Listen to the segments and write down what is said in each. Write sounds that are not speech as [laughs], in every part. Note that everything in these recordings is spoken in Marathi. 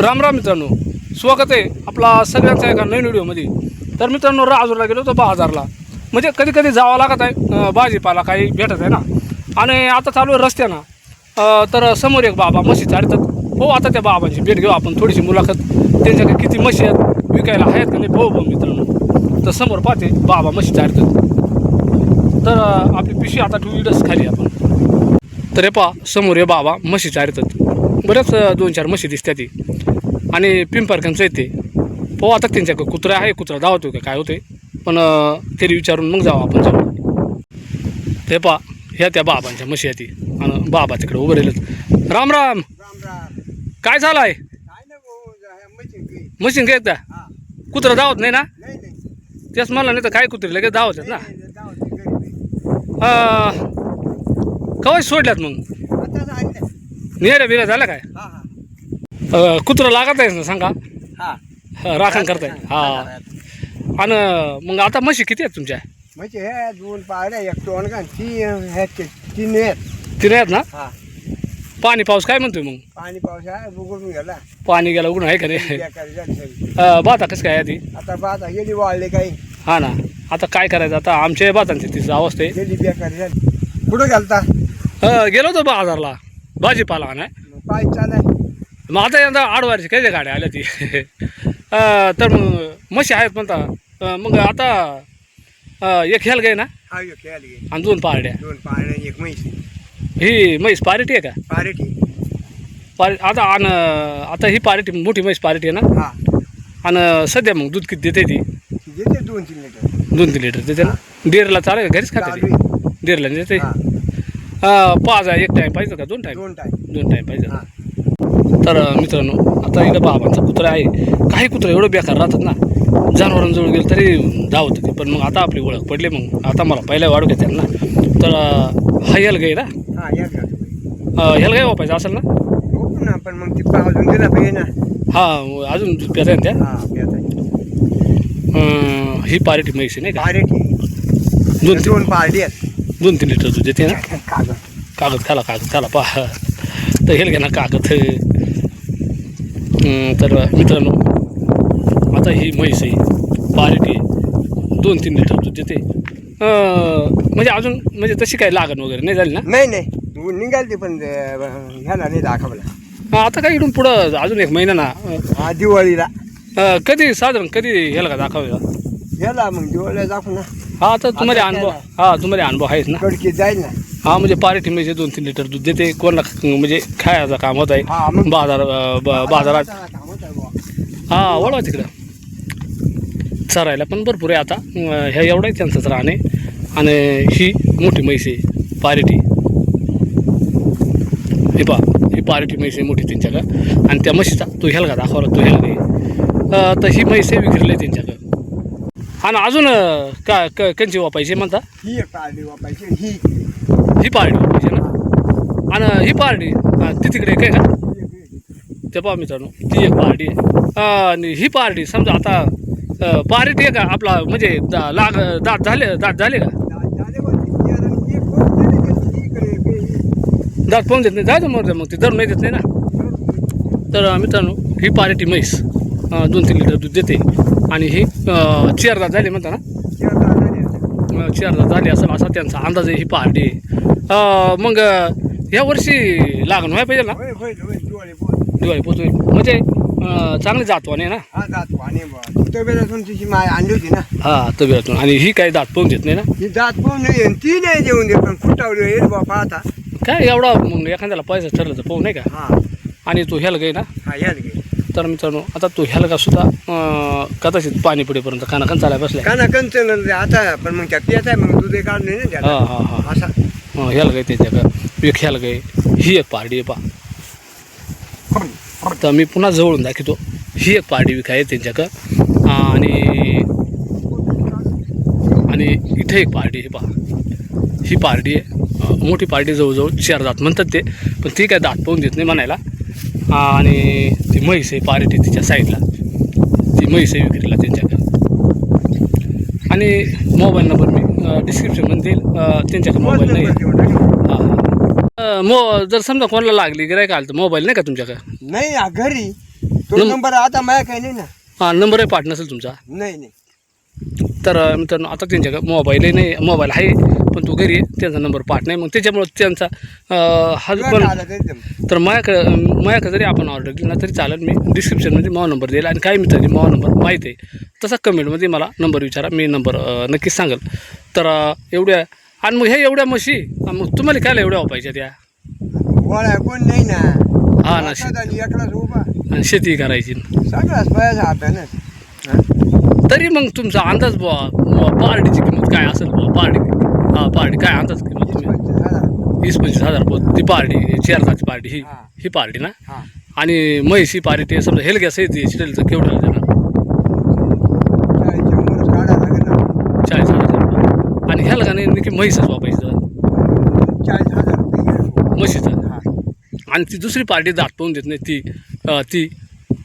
राम राम मित्रांनो स्वागत आहे आपला सगळ्यांचा एका नवीन व्हिडिओमध्ये. तर मित्रांनो राजूरला गेलो होतो बाजारला. म्हणजे कधी कधी जावं लागत आहे भाजीपाला काही भेटत आहे ना. आणि आता चालू आहे रस्त्यानं. तर समोर एक बाबा म्हशी चालतात हो आता त्या बाबांची भेट घेऊ आपण थोडीशी मुलाखत. त्यांच्याकडे किती म्हशी आहेत विकायला आहेत का नाही भाऊ भाऊ मित्रांनो. तर समोर पाहते बाबा म्हशी चालतात तर आपली पिशवी आता टू व्हीलर्स खाली आपण. तर हे पहा समोर हे बाबा म्हशी चारतात बऱ्याच दोन चार म्हशी दिसतात ती आणि पिंपरकांचं येते. हो आता त्यांच्या कुत्रा आहे कुत्रा धावतो का काय होते पण तरी विचारून मग जाऊ आपण जाऊ. ते पहा ह्या त्या बाबांच्या म्हशी ती. आणि बाबा तिकडे उभं राहिलं राम राम. राम राम काय झालं आहे मशीन काही. काय एकदा कुत्रा धावत नाही ना? तेच म्हणलं नाही तर काय कुत्रे लगेच आहेत ना? कवाच सोडल्यात मग? आता बिरा झाला बिऱ्या झाल्या काय? हा. कुत्रा लागत आहे ना सांगा? हा. हा, राखण करताय. हा. आणि मग आता म्हशी किती आहेत तुमच्या? म्हणजे हे दोन पाड्या एक टोन का ती ह्याचे तीन आहेत. तिने आहेत ना? हा. पाणी पाऊस काय म्हणतोय मग? पाणी पाऊस आहे बुगडून गेला. पाणी गेला उघडून आहे का रे बेकारी झाली सगळी. अं, बाता कसं काय ती आता बाता गेली वाळले काही. हा ना. आता काय करायचं? आता आमच्या बातांची तिचं अवस्था आहे. गेली बेकारी झाली. कुठं गेलता? अं, गेलो होतो बाजारला भाजीपाला नाही मग पाय चालाय. मग आता यंदा आडवारची काही गाड्या आल्या ती [laughs] तर मग म्हशी आहेत म्हणता. मग आता एक ह्याल गाय ना. हा आणि दोन पारड्या. दोन पाड्या एक म्हैस. ही म्हैस पार्टी आहे का? पारेठी पार आता आणि आता ही पार्टी मोठी म्हैस पार्टी आहे ना? हा. आणि सध्या मग दूध किती देते ती? देते दोन तीन लिटर. दोन तीन लिटर देते ना? डेअरला चालेल का घरीच खाते ती? नाही देते? हा. अं, पाच आहे एक टाईम पाहिजे का? दोन टाईम दोन टाईम दोन टाईम पाहिजे. हा. तर मित्रांनो आता इकडं बाबांचा कुत्रा आहे. काही कुत्रा एवढं बेकार राहतात ना जनावरांजवळ गेलं तरी धावत ते. पण मग आता आपली ओळख पडली मग. आता मला पहिल्या वाढू घेतात ना. तर हा यल गाय ना? हा यल गाय वापायचं असेल ना? हो ना पण मग ती पावलं दिला पाहिजे ना. हा अजून हा पेता त्या? ही पार्टी आहे नाही का? पारेठी दोन तीन दोन पारडी आहेत. दोन तीन लिटर दूध देते ना? कागद. कागद खाला कागद खाला. पहा. तर हेल घ्या ना कागद तर मित्रांनो आता ही म्हैस आहे. पार्टी दोन तीन लिटर दूध देते. म्हणजे अजून म्हणजे तशी काही लागण वगैरे नाही झाली ना? नाही नाही. निघाल ते पण ह्याला नाही दाखवला. हा, आता काय इकडून पुढं अजून एक महिना ना? हा दिवाळीला. कधी साधारण कधी ह्याला का दाखवायला? ह्याला मग दिवाळीला दाखव ना. हा तर तुम्हाला अनुभव हा तुम्हाला अनुभव आहेच ना? कडकी जाईल ना. हा म्हणजे पार्टी म्हणजे दोन तीन लिटर दूध देते. कोणाला म्हणजे खायचं काम होत आहे. बाजार बाजारात. हा वळवा तिकडं. चरायला पण भरपूर आहे आता. ह्या एवढा आहे त्यांचंच राहणे. आणि ही मोठी म्हैस आहे पार्टी. हे पा ही पार्टी म्हैस आहे मोठी त्यांच्याकडं. आणि त्या म्हशीचा तो ह्याला का दाखवला तो ह्याला नाही तर ही म्हैस आहे विक्रीला आहे त्यांच्याकडं. आणि अजून का कंची वापायची म्हणता? ही वापायची ही. ही पार्टी वापायची ना? आणि ही पार्टी ती तिकडे काय का? ते पहा मित्रांनो ती एक पार्टी आहे. आणि ही पार्टी समजा आता पार्टी आहे का आपला म्हणजे दा- लाग दात झाले दात झाले का. दात पाहून देत नाही जायचं मग मग ते धरून नाही देत नाही ना? तर मित्रांनो ही पार्टी म्हैस दोन तीन लिटर दूध देते. आणि ही चार दात झाले म्हणता ना? आता. अं, चार दात झाले असेल असा त्यांचा अंदाज आहे ही. अं, मग या वर्षी लागण व्हायला पाहिजे ना? होय होय होय दिवाळी पोचवेल म्हणजे चांगली जातवाने ना? हा तब्येतातून आणली होती ना? हा तब्येतून आणि ही काही दात पाहून देत नाही ना? ही जात पाहून नाही आणि ती नाही देऊन दे पण फुटावली येईल बा पाहता. काय एवढा मग एखाद्याला पैसा ठरलं तर पाहू नाही का? हा. आणि तो ह्याला गे ना. हा याल गे तर मित्रांनो आता तो ह्याला सुद्धा कदाचित पाणी पुढेपर्यंत काना कान चालाय बसलाय. काना कंचन रे आता पण मग त्या पियाचा मग दूध काढले ना हा त्याला. हा हा असा. अं, ह्याला गे त्याच्याकडं. एक ह्याला गे ही एक पारडी आहे पा. तर मी पुन्हा जवळून दाखवतो. ही एक पारडी विकाय आहे त्यांच्याकडं. आणि आणि इथे एक पार्टी आहे पहा ही पार्टी आहे. अं, मोठी पार्टी जवळजवळ चार दात म्हणतात ते. पण ती काय दात पाहून देत नाही म्हणायला. आणि ती म्हैस आहे पार्टी तिच्या साईडला ती म्हैस आहे विक्रीला त्यांच्याकडे. आणि मोबाईल नंबर मी डिस्क्रिप्शनमध्ये देईल. त्यांच्याकडे मोबाईल नाही आहे. हा, मो जर समजा कोणाला लागली गिरायक आलं तर मोबाईल नाही का तुमच्याकडे? नाही घरी. तो नंबर आता माझ्या काही नाही ना. हां नंबरही पाठ नसेल तुमचा? नाही नाही. तर मित्रांनो आता त्यांच्याकडे मोबाईलही नाही मोबाईल आहे पण तो घरी आहे त्यांचा नंबर पाठ नाही. मग त्याच्यामुळं त्यांचा हा पण तरी माझ्याकडे माझ्याकडे जरी आपण ऑर्डर केली ना तरी चालेल. मी डिस्क्रिप्शनमध्ये माझा नंबर देईल आणि काही मित्रांनी माझा नंबर माहीत आहे. तसा कमेंटमध्ये मला नंबर विचारा मी नंबर नक्कीच सांगेल. तर एवढ्या आणि मग ह्या एवढ्या म्हशी मग तुम्हाला काय एवढ्या वापायच्या त्या? कोण नाही ना. हा ना शेती करायची. तरी मग तुमचा अंदाज बुवा पार्टीची किंमत काय असेल बुवा पार्टी हां पार्टी काय अंदाज किंमत तुम्ही? वीस पंचवीस हजार. बुवा ती पार्टी शेअरची पार्टी ही हा. पार्टी ना? आणि म्हैस ही पार्टी समजा हेलग्या सहित स्टीलचं केवढं देणार. चाळीस हजार आणि ह्याला का नाही नक्की म्हैसच वापायचं चाळीस हजार. म्हशीचं? हा. आणि ती दुसरी पार्टी पाहून देत नाही ती ती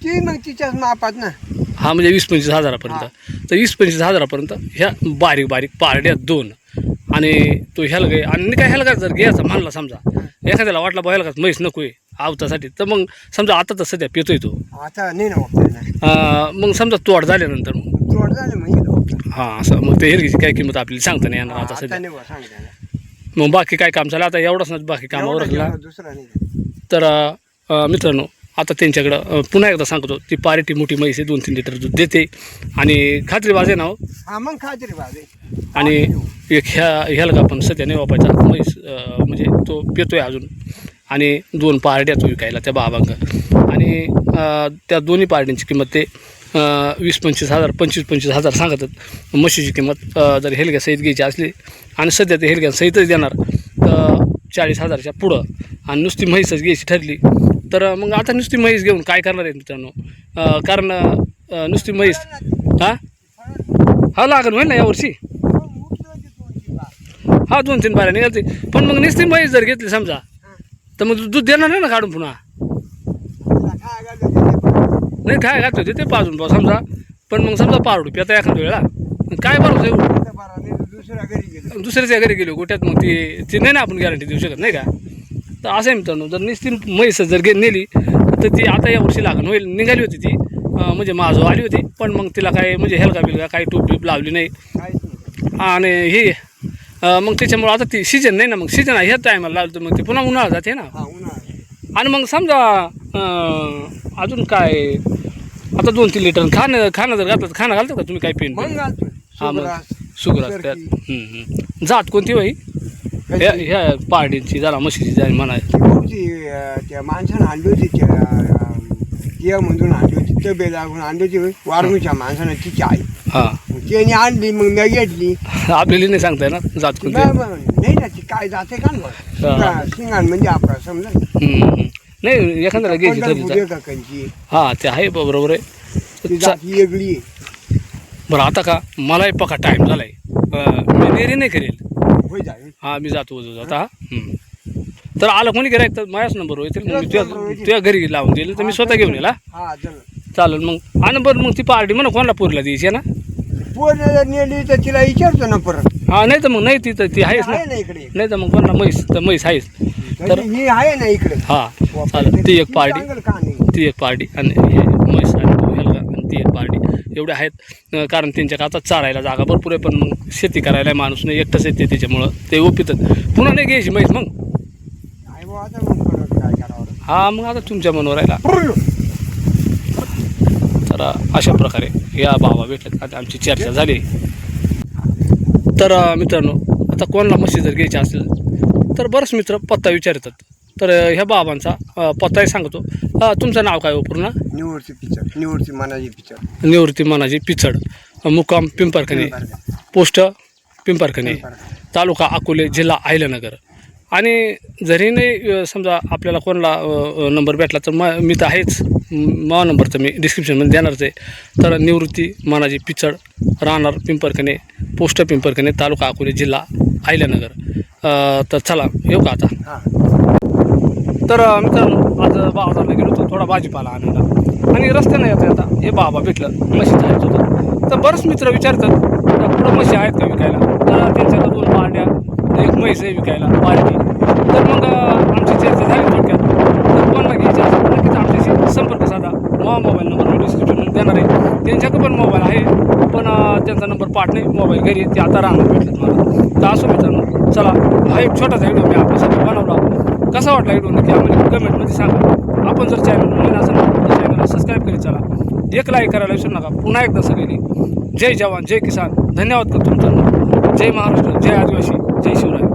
ती मग तिच्याच मापात ना. हा म्हणजे वीस पंचवीस हजारापर्यंत. तर वीस पंचवीस हजारापर्यंत ह्या बारीक बारीक पारड्या दोन. आणि तो हेलगाय आणि काय हेलगा जर घ्यायचा म्हणला समजा एखाद्याला वाटला बा हेलगाच म्हैस नको आवतासाठी तर मग समजा आता तर सध्या पितोय तो. आता नाही ना मग समजा तोड झाल्यानंतर मग. तोड झाले मग. हां असं मग ते हेलगीची काय किंमत आपल्याला सांगता नाही येणार आता सध्या. मग बाकी काय काम झालं आता एवढंच ना बाकी काम एवढा ओरखला जेवढा दुसरा नाही. तर मित्रांनो आता त्यांच्याकडं पुन्हा एकदा सांगतो ती पार्टी मोठी म्हैस आहे दोन तीन लिटर दूध देते. आणि खात्री वाजे ना हो. हा मग खात्री बाजू आणि एक ह्या ह्याला का पण सध्या नाही वापायचा म्हैस अ, म्हणजे तो पितोय अजून. आणि दोन पारड्या तो विकायला त्या बाबांक आणि अ, त्या दोन्ही पारड्यांची किंमत ते अ, वीस पंचवीस हजार पंचवीस पंचवीस हजार सांगतात. म्हशीची किंमत अ, जर हेलग्या सहित घ्यायची असली आणि सध्या ते हेलग्या सहितच देणार तर चाळीस हजारच्या पुढं. आणि नुसती म्हैसच घ्यायची ठरली तर मग आता नुसती म्हैस घेऊन काय करणार आहे मित्रांनो? कारण नुसती म्हैस. हां? हा लागण होईल ना यावर्षी? हा दोन तीन बाऱ्या निघालते. पण मग नुसती म्हैस जर घेतली समजा तर मग दूध देणार नाही ना काढून पुन्हा? नाही काय घालतो ते पाजून पाव समजा. पण मग समजा पारडू पिता एखाद्या वेळेला. मग काय बरोबर आहे दुसऱ्या घरी गेलो. दुसऱ्याच्या घरी गेलो गोट्यात मग ती ती नाही ना आपण गॅरंटी देऊ शकत नाही का? तर असं आहे मित्रांनो जर नुसती म्हैस जर गे नेली तर ती आता या वर्षी लागण होईल. निघाली होती ती म्हणजे माझो आली होती पण मग तिला काय म्हणजे हेलका बिलका काही टूप बीप लावली नाही. आणि हे मग त्याच्यामुळं आता ती सीजन नाही ना मग सीजन आहे ह्या टायमाला लावलं तर मग ते पुन्हा उन्हाळा जाते ना. हा आणि मग समजा अजून काय आता दोन तीन लिटर खाणं खाणं जर घातलं तर खाणं घालतं का तुम्ही काय पेन? हा मग. हम्म, हम्म. जात कोणती बाई? ह्या? ह्या पारडींची जरा म्हशीची जाईल म्हणा. अं, त्या माणसानं आणली होती त्या, तियामधून आणली होती तबे लागून आणली होती वारंगच्या माणसानं तिची आई. हां. मग त्याने आणली मग मी घेतली. आपल्याला नाही सांगता येणार जात कोणती? नाही ना ती काय जाते का हा. सिंगाण म्हणजे आपला समजा. हम्म, हम्म. नाही एखाद्याला घ्यायची तरी पंढरपूर हां ते आहे बरोबर आहे. ती चा- जाती वेगळी. आहे. बरं आता का? मलाही पका टाईम झालाय. अं, मी नेरी नाही करेल. हां मी जातो आता. तर आलं कोणी गिरायक तर माझ्याच नंबर होईल मग मी तुझ्या घरी लावून दिलं तर मी स्वतः घेऊन येईल हा? हा चल चालेल मग. आणि बरं मग ती पार्टी म्हणा कोणाला पुरला द्यायची ना? पोर नेली तर तिला विचारतो ना परत. हा नाही तर मग नाही ती तर ती आहेच ना. इकडे नाही तर मग कोणाला म्हैस तर म्हैस आहेच. तर ही आहे ना इकडे. हा चालेल. ती एक पार्टी. ती एक पार्टी. आणि हे म्हैस आणि एवढे आहेत. कारण त्यांच्या आता चारायला जागा भरपूर आहे पण मग शेती करायला माणूस नाही एकटंच येते त्याच्यामुळं ते ओपितात पुन्हा नाही घ्यायची म्हैस मग. आहे हा मग आता तुमच्या मनावर राहिला पुरलो. तर अशा प्रकारे या बाबा भेटल्यात. आता आमची चर्चा झाली. तर मित्रांनो आता कोणाला म्हशी जर घ्यायची असेल तर बरंच मित्र पत्ता विचारतात. तर ह्या बाबांचा पत्ताही सांगतो. तुमचं नाव काय हो पूर्ण? निवडची पिक्चर निवडची मनाची पिक्चर निवृत्ती मनाजी पिचड. मुक्काम पिंपरखणे पोस्ट पिंपरखणे तालुका अकोले जिल्हा अहिल्यानगर. आणि जरी नाही समजा आपल्याला कोणाला नंबर भेटला तर मग मी तर आहेच. म- नंबर तर मी डिस्क्रिप्शनमध्ये देणारच आहे. तर निवृत्ती मानाजी पिचड राहणार पिंपरखणे पोस्ट पिंपरखणे तालुका अकोले जिल्हा अहिल्यानगर. अ, तर चला येऊ का आता? हा. तर अ, मित्रांनो आज बाजारला गेलो होतो थोडा भाजीपाला आणायला आणि रस्त्यानं येता येता हे बाबा भेटलं म्हशी जायचं होतं तर बरेच मित्र विचारतात "त्या पुढं म्हशी आहेत का विकायला? तर त्यांच्याकडे दोन पारड्या एक म्हैस आहे विकायला पारडी तर मग आमची चर्चा झाली थोडक्यात. तर कोणाला घ्यायची असेल नक्कीच आमच्याशी संपर्क साधा. नवा मोबाईल नंबर मी डिस्क्रिप्शनमध्ये देणार आहे. त्यांच्याकडे पण मोबाईल आहे पण त्यांचा नंबर पाठ नाही मोबाईल घरी ते आता राहणार भेटलं मला. तर असो मित्रांनो चला हा एक छोटासा व्हिडिओ मी आपल्यासाठी बनवला. कसा वाटला व्हिडिओ नक्की आम्हाला कमेंटमध्ये सांगा. आपण जर चॅनल नवीन असेल तर चॅनलला सबस्क्राईब करीत चला. एक लाईक करायला विसरू नका. पुन्हा एकदा सगळ्यांनी जय जवान जय किसान. धन्यवाद करतो तुमचं जय महाराष्ट्र जय आदिवासी जय शिवराय.